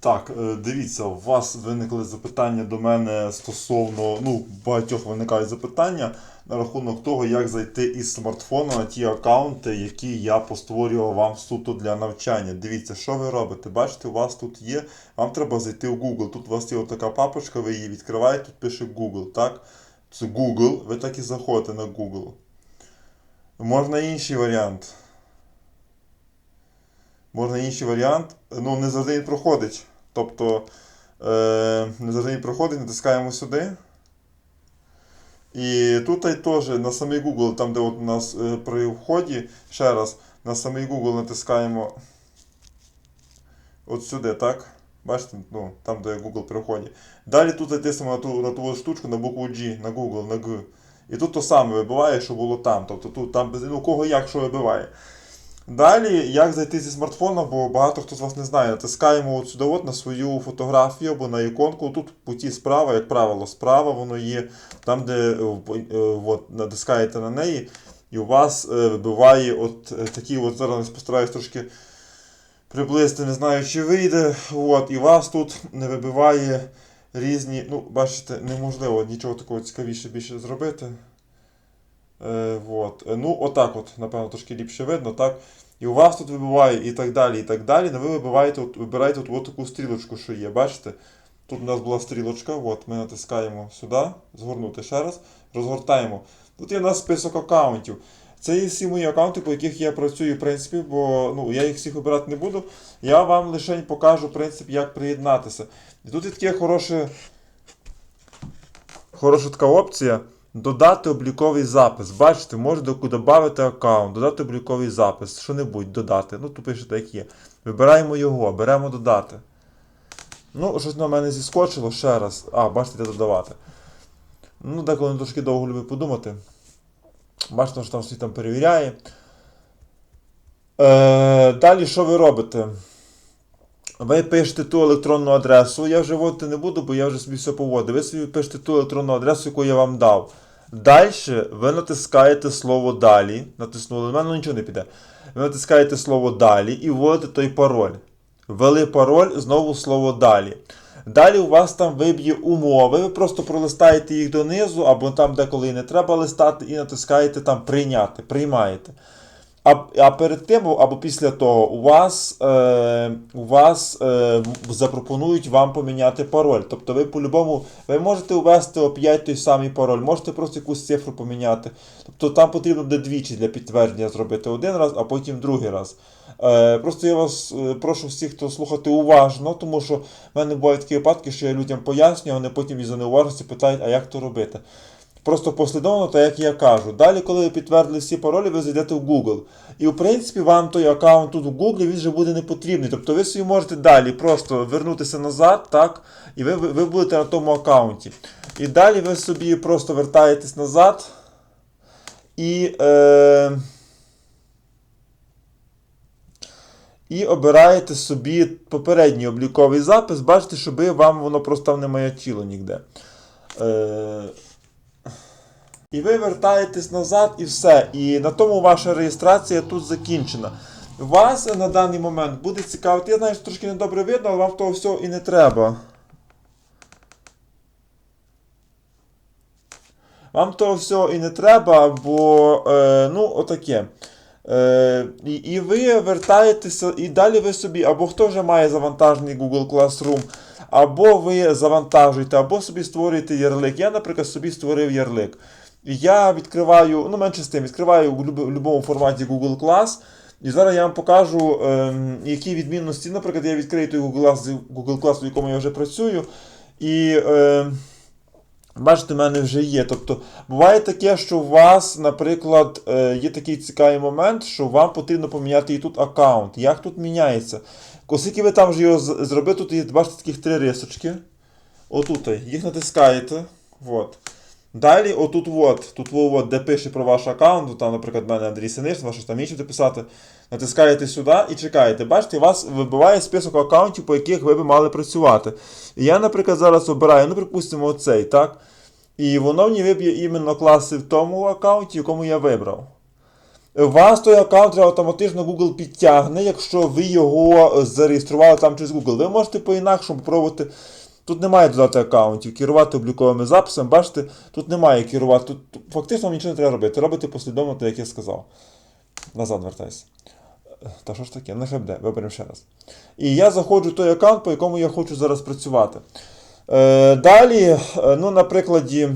Так, е, дивіться, у вас виникли запитання до мене стосовно, ну, багатьох виникають запитання на рахунок того, як зайти із смартфона на ті аккаунти, які я постворював вам суто для навчання. Дивіться, що ви робите? Бачите, у вас тут є, вам треба зайти в Google. Тут у вас є така папочка, ви її відкриваєте, тут пише Google, так? Це Google, ви так і заходите на Google. Можна інший варіант. Можна інший варіант. Ну, не завжди він проходить. Тобто, е, не завжди він проходить, натискаємо сюди. І тут теж на самий Google, там, де от у нас е, при вході, ще раз, на самий Google натискаємо от сюди, так? Бачите, ну, там, де Google при вході. Далі тут затиснемо на ту, на ту штучку, на букву G, на Google, на G. І тут то саме вибиває, що було там. Тобто тут там без ну, кого як що вибиває. Далі, як зайти зі смартфона, бо багато хто з вас не знає, натискаємо от сюди от на свою фотографію або на іконку. Тут путі справа, як правило, справа воно є, там, де е, е, от, натискаєте на неї, і у вас е, вибиває от такі от зараз постараюсь трошки приблизити, не знаю, чи вийде. От, і вас тут не вибиває різні. Ну, бачите, неможливо нічого такого цікавіше більше зробити. Е, вот. Е, Ну, отак от, напевно, трошки ліпше видно, так? І у вас тут вибиває і так далі, і так далі. Но ви вибиваєте, от, вибираєте от, от таку стрілочку, що є, бачите? Тут у нас була стрілочка, от, ми натискаємо сюди, згорнути ще раз, розгортаємо. Тут є у нас список аккаунтів. Це є всі мої аккаунти, по яких я працюю, в принципі, бо ну, я їх всіх вибирати не буду. Я вам лише покажу, в принципі, як приєднатися. І тут є таке хороше, хороша така опція. Додати обліковий запис. Бачите, можете додати аккаунт, додати обліковий запис, що-небудь додати. Ну, тут пишете, як є. Вибираємо його, беремо додати. Ну, щось на мене зіскочило ще раз. А, бачите, де додавати. Ну, деколи не трошки довго люблю подумати. Бачите, що там світ там перевіряє. Е, далі що ви робите? Ви пишете ту електронну адресу. Я вже вводити не буду, бо я вже собі все поводив. Ви собі пишете ту електронну адресу, яку я вам дав. Далі ви натискаєте слово далі. Натиснули, в мене нічого не піде. Ви натискаєте слово далі і вводите той пароль. Ввели пароль, знову слово далі. Далі у вас там виб'є умови, ви просто пролистаєте їх донизу, або там, де коли не треба листати, і натискаєте там прийняти, приймаєте. А, а перед тим або після того у вас, е, у вас е, запропонують вам поміняти пароль. Тобто ви по-любому ви можете ввести опять той самий пароль, можете просто якусь цифру поміняти. Тобто там потрібно буде двічі для підтвердження зробити один раз, а потім другий раз. Е, просто я вас е, прошу всіх, хто слухати уважно, тому що в мене бувають такі випадки, що я людям пояснюю, а вони потім із-за неуважності питають, а як то робити. Просто послідовно, так як я кажу. Далі, коли ви підтвердили всі паролі, ви зайдете в Google. І в принципі вам той аккаунт тут в Google він вже буде не потрібний. Тобто ви собі можете далі просто вернутися назад, так, і ви, ви, будете на тому аккаунті. І далі ви собі просто вертаєтесь назад. І, е, і обираєте собі попередній обліковий запис. Бачите, щоб вам воно просто не маячило ніде. Е, і ви вертаєтесь назад і все. І на тому ваша реєстрація тут закінчена. Вас на даний момент буде цікавити. Я знаю, що трошки недобре видно, але вам того всього і не треба. Вам того всього і не треба, бо е, ну, отаке. Е, і, і ви вертаєтеся, і далі ви собі, або хто вже має завантажений Google Classroom, або ви завантажуєте, або собі створюєте ярлик. Я, наприклад, собі створив ярлик. Я відкриваю, ну менше з тим, відкриваю в будь-якому форматі Google Class. І зараз я вам покажу, ем, які відмінності. Наприклад, я відкрию той Google Class, Google Class, в якому я вже працюю. І ем, бачите, в мене вже є. Тобто, буває таке, що у вас, наприклад, е, є такий цікавий момент, що вам потрібно поміняти і тут аккаунт. Як тут міняється? Оскільки ви там вже його зробили, тут є, бачите, таких три рисочки. Отут їх натискаєте. Вот. Далі, отут от, тут от, де пише про ваш аккаунт, там, наприклад, в мене Андрій Синиш, ваше там інші писати. Натискаєте сюди і чекаєте. Бачите, у вас вибиває список аккаунтів, по яких ви б мали працювати. І я, наприклад, зараз обираю, ну, припустимо, оцей, так? І воно мені виб'є іменно класи в тому аккаунті, якому я вибрав. Вас той аккаунт автоматично Google підтягне, якщо ви його е, зареєстрували там через Google. Ви можете по-інакшому попробувати. Тут немає додати аккаунтів, керувати обліковими записами. Бачите, тут немає керувати. Тут фактично нічого не треба робити. Робити послідовно, так як я сказав. Назад вертайся. Та що ж таке? Нехай буде, виберемо ще раз. І я заходжу в той аккаунт, по якому я хочу зараз працювати. Е, далі, е, ну, на прикладі.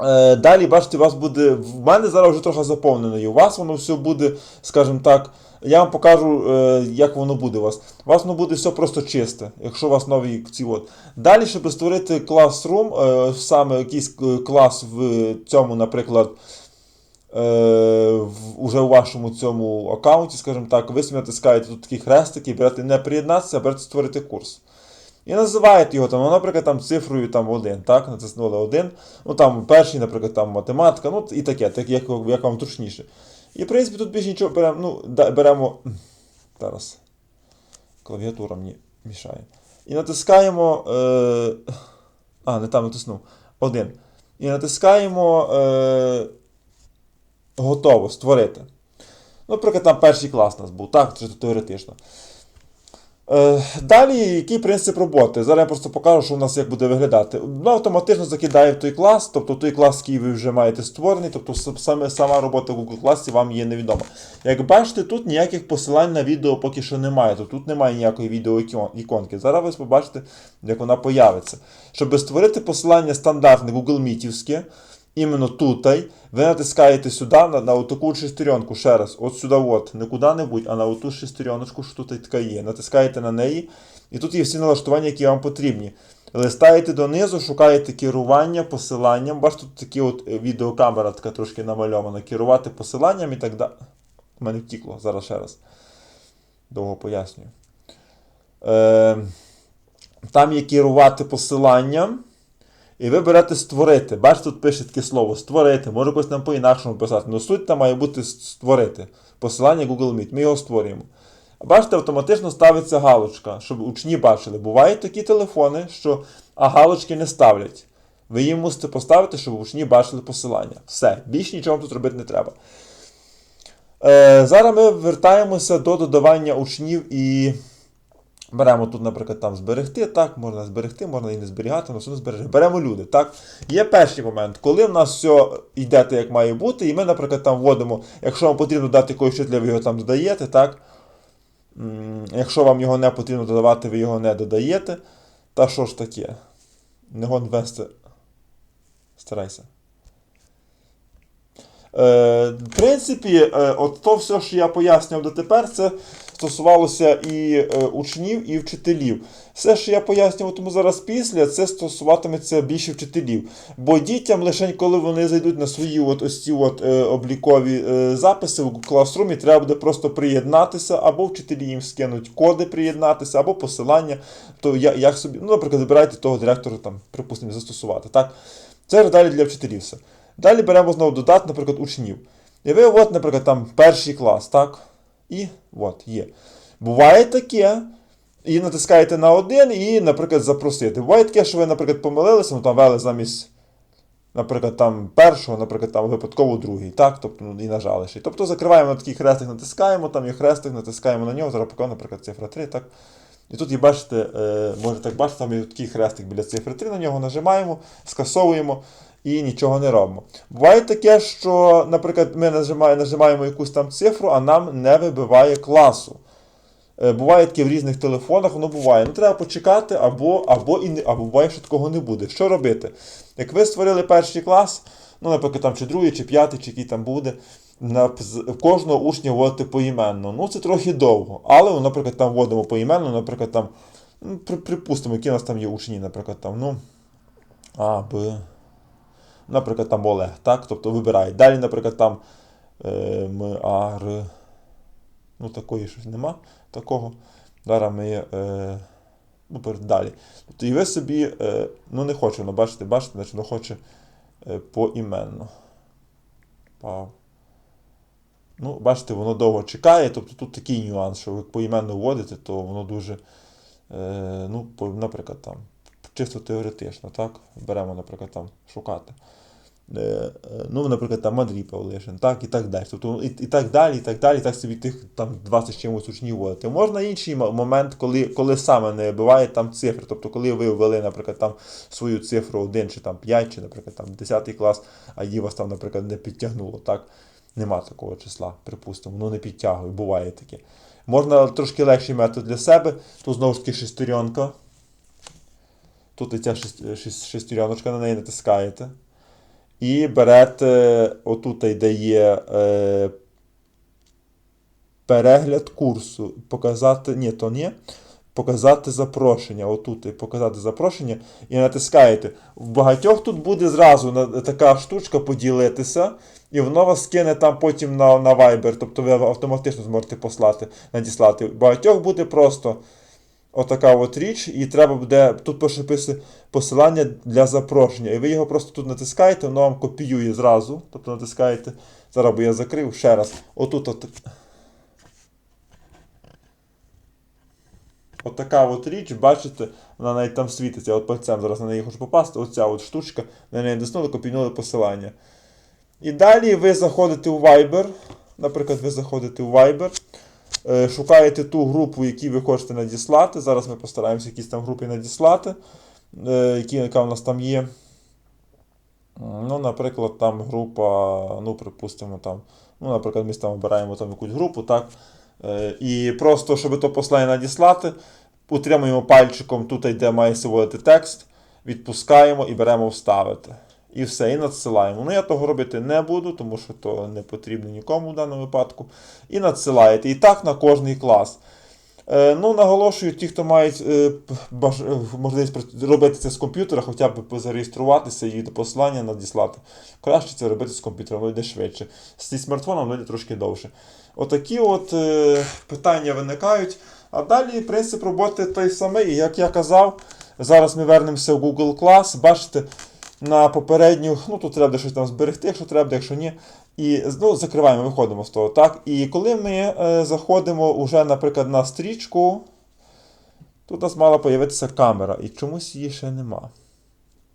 Е, Далі, бачите, у вас буде. В мене зараз вже трохи заповнено. І у вас воно все буде, скажімо так. Я вам покажу, е, як воно буде у вас. У вас воно буде все просто чисте, якщо у вас нові ці от. Далі, щоб створити Classroom, е, саме якийсь клас в цьому, наприклад, уже у вашому цьому аккаунті, скажімо так, ви собі натискаєте тут такі хрестики, берете не приєднатися, а берете створити курс. І називаєте його, там, ну, наприклад, там, цифрою там, 1, так, натиснули 1, ну там перший, наприклад, там математика, ну і таке, так, як, як вам зручніше. І, в принципі, тут більше нічого беремо, ну, беремо. Зараз. Клавіатура мені мішає. І натискаємо. Е, а, не там натиснув. Один. І натискаємо. Е, готово, створити. Ну, Наприклад, там перший клас у нас був, так, теоретично. Е, Далі, який принцип роботи? Зараз я просто покажу, що у нас як буде виглядати. Ну, автоматично закидає в той клас, тобто той клас, який ви вже маєте створений, тобто саме сама робота в Google класі вам є невідома. Як бачите, тут ніяких посилань на відео поки що немає. Тобто тут немає ніякої відеоіконки. Зараз ви побачите, як вона появиться. Щоб створити посилання стандартне Google Мітівське, іменно тут, ви натискаєте сюди на, на таку шестеренку ще раз. От сюди, от, не куди-небудь, а на оту шестереночку, що тут така є. Натискаєте на неї, і тут є всі налаштування, які вам потрібні. Листаєте донизу, шукаєте керування посиланням. Бачите, тут такі от е, відеокамера така трошки намальована. Керувати посиланням і так далі. У мене втікло, зараз ще раз. Довго пояснюю. Е, там є керувати посиланням. І ви берете створити. Бачите, тут пише таке слово створити. Може якось нам по-інакшому писати. Ну суть там має бути створити. Посилання Google Meet. Ми його створюємо. Бачите, автоматично ставиться галочка, щоб учні бачили. Бувають такі телефони, що а галочки не ставлять. Ви їм мусите поставити, щоб учні бачили посилання. Все, більше нічого тут робити не треба. Е, зараз ми вертаємося до додавання учнів і Беремо тут, наприклад, там зберегти, так, можна зберегти, можна і не зберігати, але все одно збережемо. Беремо люди. так. Є перший момент, коли в нас все йде так, як має бути, і ми, наприклад, там вводимо, якщо вам потрібно дати якогось вчителя, ви його там додаєте, так. Якщо вам його не потрібно додавати, ви його не додаєте. Та що ж таке? Не гон вести. Старайся. Е, в принципі, е, от то все, що я пояснював дотепер, це стосувалося і е, учнів, і вчителів. Все, що я пояснюватиму зараз після, це стосуватиметься більше вчителів. Бо дітям лише коли вони зайдуть на свої от ось ці от, е, облікові е, записи в класрумі, треба буде просто приєднатися, або вчителі їм скинуть коди приєднатися, або посилання. То я, як собі, ну, наприклад, вибирайте того директора, там, припустимо, застосувати. Так? Це далі для вчителів все. Далі беремо знову додати, наприклад, учнів. І ви, от, наприклад, там перший клас, так? І от є. Буває таке, і натискаєте на один, і, наприклад, запросити. Буває таке, що ви, наприклад, помилилися, ну там вели замість, наприклад, там першого, наприклад, там випадково другий, так? Тобто, ну, і нажали ще. Тобто закриваємо такий хрестик, натискаємо, там є хрестик, натискаємо на нього, зараз покажу, наприклад, цифра 3, так? І тут, є, бачите, е, може так бачите, там є такий хрестик біля цифри 3, на нього нажимаємо, скасовуємо і нічого не робимо. Буває таке, що, наприклад, ми нажимаємо, нажимаємо якусь там цифру, а нам не вибиває класу. Е, Буває таке в різних телефонах, воно буває. Ну, треба почекати, або, або, і або буває, що такого не буде. Що робити? Як ви створили перший клас, ну, наприклад, там чи другий, чи п'ятий, чи який там буде, на, кожного учня вводити поіменно. Ну, це трохи довго. Але, ну, наприклад, там вводимо поіменно, наприклад, там, ну, при- припустимо, які у нас там є учні, наприклад, там, ну, А, Б. Наприклад, там Олег, так? Тобто вибирає. Далі, наприклад, там е, М, А, Р. Ну, такої щось нема такого. Зараз ми. Е, ну, далі. Тобто, і ви собі, е, ну не хоче, воно бачите, бачите, значить воно хоче е, поіменно. Ну, бачите, воно довго чекає, тобто тут такий нюанс, що ви поіменно вводите, то воно дуже, е, ну, наприклад, там, чисто теоретично, так? Беремо, наприклад, там шукати. Е, ну, наприклад, там Андрій Павлишин, так, і так далі. Тобто, і, і так далі, і так далі, так собі тих там 20 з чимось учнів вводити. Можна інший момент, коли, коли саме не буває там цифр. Тобто, коли ви ввели, наприклад, там свою цифру 1 чи там 5, чи, наприклад, там 10 клас, а її вас там, наприклад, не підтягнуло, так? Нема такого числа, припустимо, воно не підтягує, буває таке. Можна трошки легший метод для себе. Тут знову ж таки шестеренка. Тут і ця шес- шес- шестереночка, на неї натискаєте. І берете, отут де є е, перегляд курсу. Показати. Ні, то ні. Показати запрошення. Отут і показати запрошення. І натискаєте. В багатьох тут буде зразу така штучка поділитися, і воно вас скине там потім на, на Viber. Тобто ви автоматично зможете послати, надіслати. В багатьох буде просто отака от річ, і треба буде. Тут пише посилання для запрошення. І ви його просто тут натискаєте, воно вам копіює зразу. Тобто натискаєте. Зараз бо я закрив ще раз. Отут от. Отака от річ, бачите, вона навіть там світиться. От пальцем зараз на неї хочу попасти. Оця от штучка, на неї диснули, копійнули посилання. І далі ви заходите у Viber. Наприклад, ви заходите у Viber, шукаєте ту групу, яку ви хочете надіслати. Зараз ми постараємося якісь там групи надіслати, е, які, яка у нас там є. Ну, наприклад, там група, ну, припустимо, там, ну, наприклад, ми там обираємо там якусь групу, так. Е, І просто, щоб то послання надіслати, утримуємо пальчиком тут, де має вводити текст, відпускаємо і беремо вставити. І все, і надсилаємо. Ну, я того робити не буду, тому що то не потрібно нікому в даному випадку. І надсилаєте. І так на кожний клас. Е, ну, наголошую, ті, хто мають е, е, можливість робити це з комп'ютера, хоча б зареєструватися і до послання надіслати. Краще це робити з комп'ютера, воно йде швидше. Зі смартфоном воно йде трошки довше. Отакі от питання виникають. А далі принцип роботи той самий. Як я казав, зараз ми вернемося в Google Class. Бачите, на попередню, ну тут треба щось там зберегти, якщо треба, якщо ні. І ну, закриваємо, виходимо з того. так. І коли ми е, заходимо уже, наприклад, на стрічку, тут у нас мала з'явитися камера, і чомусь її ще нема.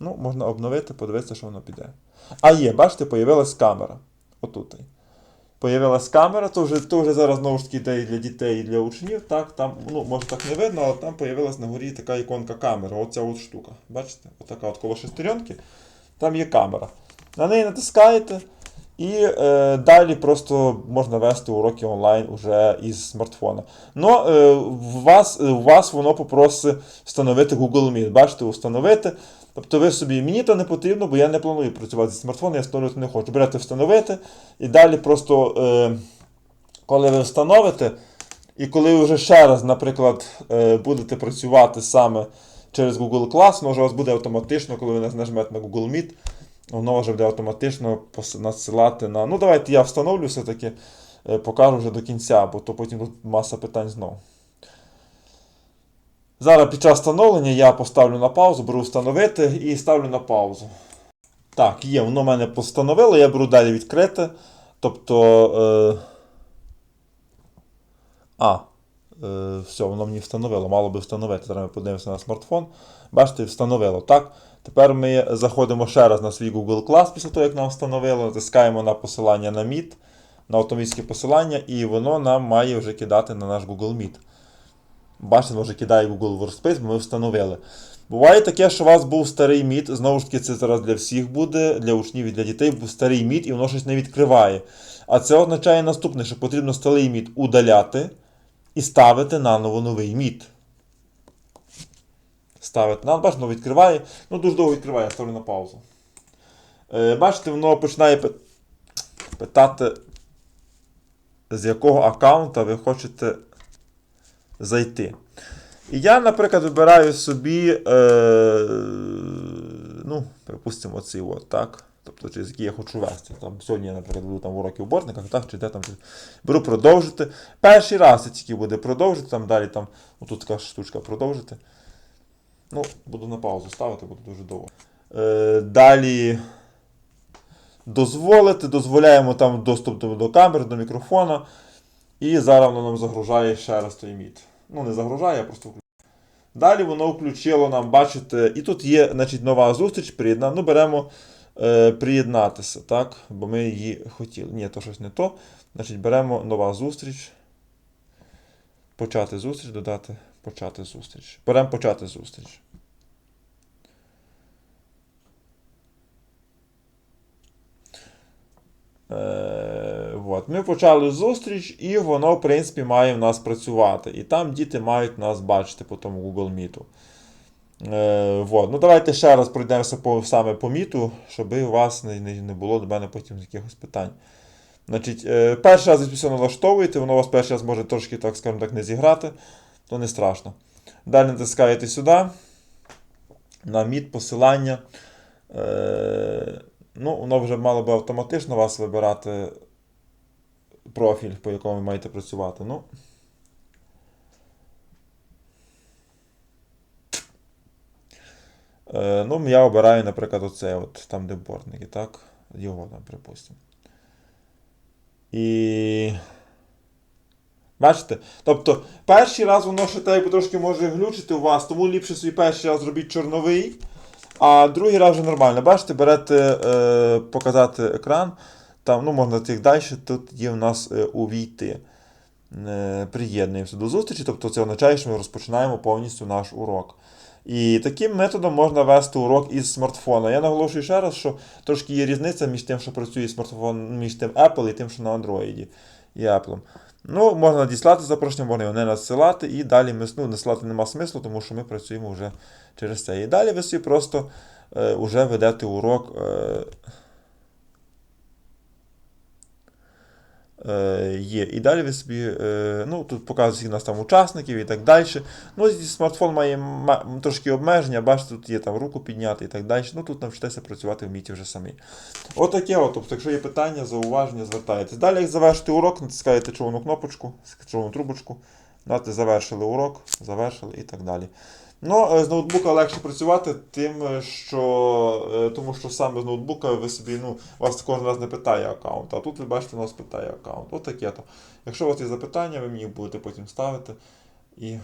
Ну, можна обновити, подивитися, що воно піде. А є, бачите, появилась камера. Отут. Появилась камера, то вже, то вже зараз знову ж таки йде для дітей, і для учнів. Так, там, ну, може так не видно, але там появилась на горі така іконка камери. Оця от штука. Бачите? Отака от коло шестеренки. Там є камера. На неї натискаєте, і е, далі просто можна вести уроки онлайн уже із смартфона. Ну, е, в вас, у вас воно попросить встановити Google Meet. Бачите, встановити. Тобто ви собі, мені то не потрібно, бо я не планую працювати зі смартфоном, я встановлювати не хочу. Берете встановити, і далі просто, е, коли ви встановите, і коли ви вже ще раз, наприклад, е, будете працювати саме через Google Class, воно вже у вас буде автоматично, коли ви нажмете на Google Meet, воно вже буде автоматично надсилати на. Ну, давайте я встановлю все-таки, е, покажу вже до кінця, бо то потім тут маса питань знову. Зараз під час встановлення я поставлю на паузу, беру встановити і ставлю на паузу. Так, є, воно в мене постановило, я беру далі відкрити. Тобто. Е... А, е, все, воно мені встановило, мало би встановити. Зараз ми подивимося на смартфон. Бачите, встановило. Так. Тепер ми заходимо ще раз на свій Google Class після того, як нам встановило, натискаємо на посилання на Meet, на автоматичне посилання, і воно нам має вже кидати на наш Google Meet. Бачите, вже кидає Google Workspace, бо ми встановили. Буває таке, що у вас був старий міт, знову ж таки, це зараз для всіх буде, для учнів і для дітей був старий міт, і воно щось не відкриває. А це означає наступне, що потрібно старий міт удаляти і ставити наново новий міт. Ставити на бачите, воно відкриває. Ну, дуже довго відкриває, ставлю на паузу. Е, бачите, воно починає питати, з якого аккаунта ви хочете зайти. І я, наприклад, вибираю собі, е, ну, припустимо, оцей от, так. Тобто, через який я хочу вести. Там, сьогодні я, наприклад, буду там в уроки в борниках, так, чи де там. чи- Беру продовжити. Перший раз це тільки буде продовжити, там далі там, отут така штучка продовжити. Ну, буду на паузу ставити, буде дуже довго. Е, далі дозволити, дозволяємо там доступ до, до камери, до мікрофона. І зараз воно нам загружає ще раз той міт. Ну, не загружає, а просто включає. Далі воно включило нам, бачите, і тут є значить, нова зустріч, приєднана. Ну, беремо е, приєднатися, так? Бо ми її хотіли. Ні, то щось не то. Значить, беремо нова зустріч. Почати зустріч, додати почати зустріч. Беремо почати зустріч. Е, от. Ми почали зустріч, і воно, в принципі, має в нас працювати. І там діти мають нас бачити по тому Google Meet. Е, вот. Ну, давайте ще раз пройдемося по, саме по міту, щоб у вас не, не, не було до мене потім якихось питань. Значить, е, перший раз все налаштовуєте, воно вас перший раз може трошки, так скажімо так, не зіграти, то не страшно. Далі натискаєте сюди, на міт, посилання. Е, ну, воно вже мало би автоматично вас вибирати профіль, по якому ви маєте працювати. Ну, Е, ну, я обираю, наприклад, оце, от, там, де бортники, так? Його там, припустимо. І. Бачите? Тобто, перший раз воно ще так трошки може глючити у вас, тому ліпше свій перший раз зробіть чорновий, а другий раз вже нормально. Бачите, берете е, показати екран. Там, ну, можна тих далі, тут є в нас е, увійти. Е, приєднуємося до зустрічі, тобто це означає, що ми розпочинаємо повністю наш урок. І таким методом можна вести урок із смартфона. Я наголошую ще раз, що трошки є різниця між тим, що працює смартфон, між тим Apple і тим, що на Android і Apple. Ну, можна надіслати запрошення, можна його не надсилати, і далі ми ну, надсилати нема смислу, тому що ми працюємо вже через це. І далі ви собі просто е, вже ведете урок. Е, є. І далі ви собі, е, ну, тут показують нас там учасників і так далі. Ну, смартфон має трошки обмеження, бачите, тут є там руку підняти і так далі. Ну, тут навчитеся працювати в міті вже самі. Отаке от, тобто, якщо є питання, зауваження, звертайтесь. Далі, як завершити урок, натискаєте червону кнопочку, червону трубочку, нати завершили урок, завершили і так далі. Ну, е, з ноутбука легше працювати, тим, е, що, е, тому що саме з ноутбука ви собі, ну, вас кожен раз не питає аккаунт, а тут ви бачите, нас питає аккаунт. Отаке то. Якщо у вас є запитання, ви мені їх будете потім ставити. І